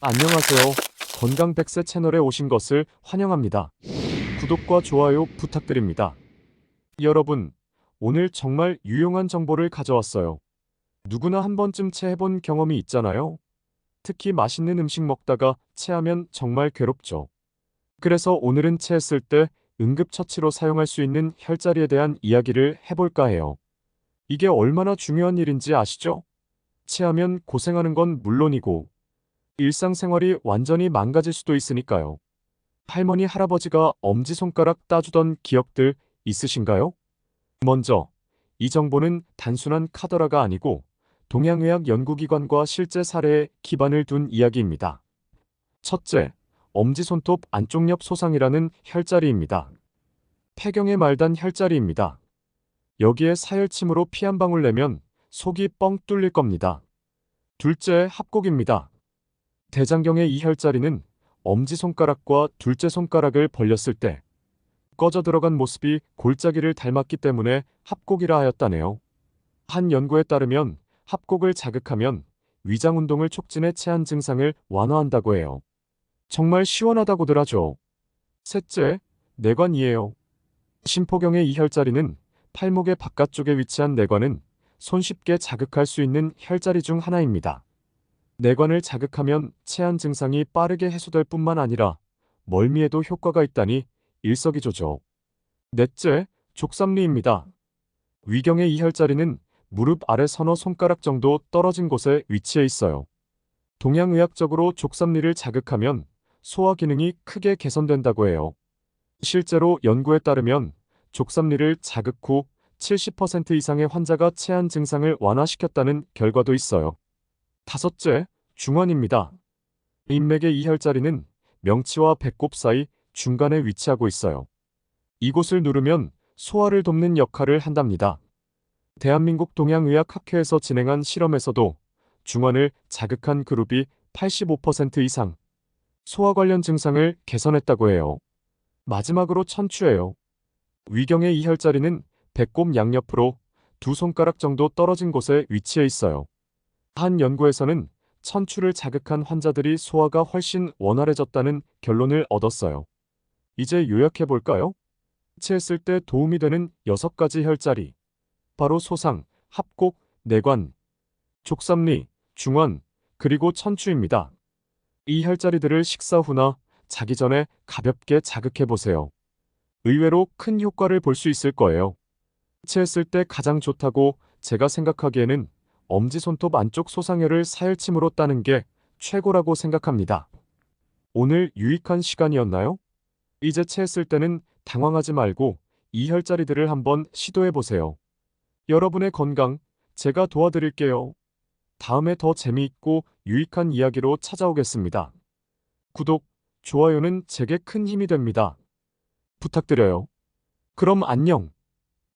안녕하세요. 건강 100세 채널에 오신 것을 환영합니다. 구독과 좋아요 부탁드립니다. 여러분, 오늘 정말 유용한 정보를 가져왔어요. 누구나 한 번쯤 체해본 경험이 있잖아요. 특히 맛있는 음식 먹다가 체하면 정말 괴롭죠. 그래서 오늘은 체했을 때 응급처치로 사용할 수 있는 혈자리에 대한 이야기를 해볼까 해요. 이게 얼마나 중요한 일인지 아시죠? 체하면 고생하는 건 물론이고 일상생활이 완전히 망가질 수도 있으니까요. 할머니, 할아버지가 엄지손가락 따주던 기억들 있으신가요? 먼저, 이 정보는 단순한 카더라가 아니고 동양의학 연구기관과 실제 사례에 기반을 둔 이야기입니다. 첫째, 엄지손톱 안쪽 옆 소상이라는 혈자리입니다. 폐경의 말단 혈자리입니다. 여기에 사혈침으로 피 한 방울 내면 속이 뻥 뚫릴 겁니다. 둘째, 합곡입니다. 대장경의 이 혈자리는 엄지손가락과 둘째 손가락을 벌렸을 때 꺼져 들어간 모습이 골짜기를 닮았기 때문에 합곡이라 하였다네요. 한 연구에 따르면 합곡을 자극하면 위장 운동을 촉진해 체한 증상을 완화한다고 해요. 정말 시원하다고들 하죠. 셋째, 내관이에요. 심포경의 이 혈자리는 팔목의 바깥쪽에 위치한 내관은 손쉽게 자극할 수 있는 혈자리 중 하나입니다. 내관을 자극하면 체한 증상이 빠르게 해소될 뿐만 아니라 멀미에도 효과가 있다니 일석이조죠. 넷째, 족삼리입니다. 위경의 이 혈자리는 무릎 아래 서너 손가락 정도 떨어진 곳에 위치해 있어요. 동양의학적으로 족삼리를 자극하면 소화 기능이 크게 개선된다고 해요. 실제로 연구에 따르면 족삼리를 자극 후 70% 이상의 환자가 체한 증상을 완화시켰다는 결과도 있어요. 다섯째, 중환입니다. 인맥의 이 혈자리는 명치와 배꼽 사이 중간에 위치하고 있어요. 이곳을 누르면 소화를 돕는 역할을 한답니다. 대한민국 동양의학학회에서 진행한 실험에서도 중환을 자극한 그룹이 85% 이상 소화 관련 증상을 개선했다고 해요. 마지막으로 천추예요. 위경의 이 혈자리는 배꼽 양옆으로 두 손가락 정도 떨어진 곳에 위치해 있어요. 한 연구에서는 천추를 자극한 환자들이 소화가 훨씬 원활해졌다는 결론을 얻었어요. 이제 요약해 볼까요? 체했을 때 도움이 되는 여섯 가지 혈자리. 바로 소상, 합곡, 내관, 족삼리, 중환, 그리고 천추입니다. 이 혈자리들을 식사 후나 자기 전에 가볍게 자극해 보세요. 의외로 큰 효과를 볼 수 있을 거예요. 체했을 때 가장 좋다고 제가 생각하기에는 엄지손톱 안쪽 소상혈을 사혈침으로 따는 게 최고라고 생각합니다. 오늘 유익한 시간이었나요? 이제 체했을 때는 당황하지 말고 이 혈자리들을 한번 시도해 보세요. 여러분의 건강 제가 도와드릴게요. 다음에 더 재미있고 유익한 이야기로 찾아오겠습니다. 구독, 좋아요는 제게 큰 힘이 됩니다. 부탁드려요. 그럼 안녕.